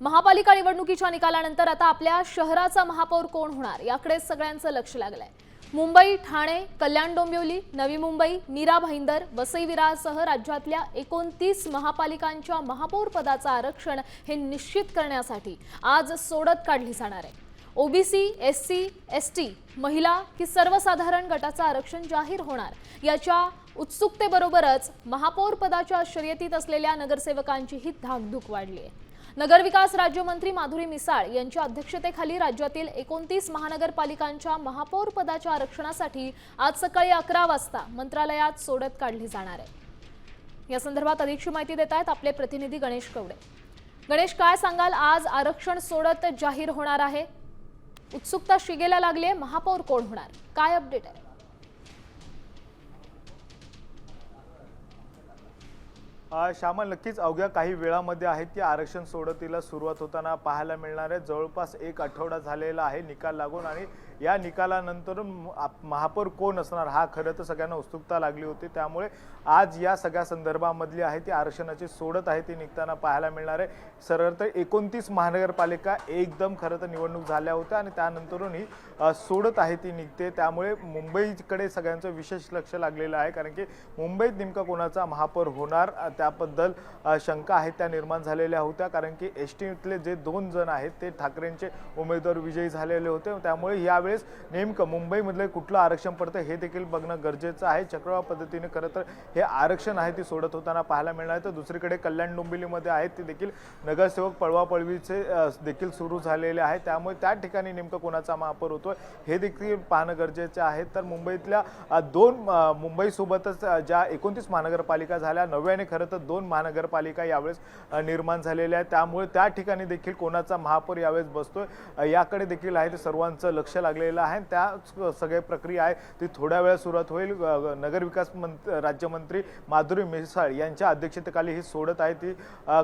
महापालिका निवडणुकीच्या निकालानंतर आता आपल्या शहराचा महापौर कोण होणार? याकडे सगळ्यांचं लक्ष लागलंय. मुंबई ठाणे कल्याण डोंबिवली नवी मुंबई मीरा भाईंदर वसई विरारसह राज्यातल्या एकोणतीस महापालिकांच्या महापौर पदाचं आरक्षण हे निश्चित करण्यासाठी आज सोडत काढली जाणार आहे. OBC S C S T महिला की सर्वसाधारण गटाचं आरक्षण जाहीर होणार याच्या उत्सुकतेबरोबरच महापौर पदाच्या शर्यतीत असलेल्या नगरसेवकांचीही धाकधूक वाढली आहे. नगरविकास राज्यमंत्री माधुरी मिसाळ यांच्या अध्यक्षतेखाली राज्यातील एकोणतीस महानगरपालिकांच्या महापौर पदाच्या आरक्षणासाठी आज सकाळी अकरा वाजता मंत्रालयात सोडत काढली जाणार आहे. या संदर्भात अधिकची माहिती देत आहेत आपले प्रतिनिधी गणेश कवडे. गणेश काय सांगाल? आज आरक्षण सोडत जाहीर होणार आहे. उत्सुकता शिगेला लागली आहे. महापौर कोण होणार? काय अपडेट आहे? श्यामल नक्कीच अवघ्या काही वेळामध्ये आहेत ती आरक्षण सोडतीला सुरुवात होताना पाहायला मिळणार आहे. जवळपास एक आठवडा झालेला आहे निकाल लागून आणि या निकालानंतर महापौर कोण असणार हा खरं तर सगळ्यांना उत्सुकता लागली होती. त्यामुळे आज या सगळ्या संदर्भामधली आहे ती आरक्षणाची सोडत आहे ती निघताना पाहायला मिळणार आहे. सरळ तर एकोणतीस महानगरपालिका एकदम खरं तर निवडणूक झाल्या होत्या आणि त्यानंतरून ही सोडत आहे ती निघते. त्यामुळे मुंबईकडे सगळ्यांचं विशेष लक्ष लागलेलं आहे. कारण की मुंबईत नेमका कोणाचा महापौर होणार त्या त्याबद्दल शंका आहेत त्या निर्माण झालेल्या होत्या. कारण की एस टीतले जे दोन जण आहेत ते ठाकरेंचे उमेदवार विजयी झालेले होते. त्यामुळे यावेळेस नेमकं मुंबईमधले कुठलं आरक्षण पडतं हे देखील बघणं गरजेचं आहे. चक्रवाळ पद्धतीने खरं तर हे आरक्षण आहे ते सोडत होताना पाहायला मिळणार आहे. तर दुसरीकडे कल्याण डोंबिवलीमध्ये आहेत ते देखील नगरसेवक पळवापळवीचे देखील सुरू झालेले आहे त्यामुळे त्या ठिकाणी नेमकं कोणाचा महापौर होतो हे देखील पाहणं गरजेचं आहे. तर मुंबईतल्या दोन मुंबईसोबतच ज्या एकोणतीस महानगरपालिका झाल्या नव्याने खरं तर दोन महानगरपालिका यावेळेस निर्माण झालेल्या आहेत. त्यामुळे त्या ठिकाणी देखील कोणाचा महापौर यावेळेस बसतोय याकडे देखील आहे ते सर्वांचं लक्ष लागलेलं आहे. त्या सगळ्या प्रक्रिया आहे ती थोड्या वेळा सुरुवात होईल. नगरविकास मंत राज्यमंत्री माधुरी मिसाळ यांच्या अध्यक्षतेखाली ही सोडत आहे. ती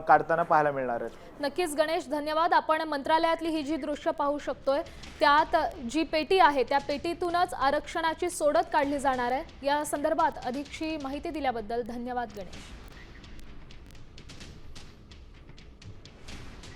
काढताना पाहायला मिळणार आहे नक्कीच गणेश धन्यवाद. आपण मंत्रालयातली ही जी दृश्य पाहू शकतोय त्यात जी पेटी आहे त्या पेटीतूनच आरक्षणाची सोडत काढली जाणार आहे. या संदर्भात अधिकची माहिती दिल्याबद्दल धन्यवाद गणेश.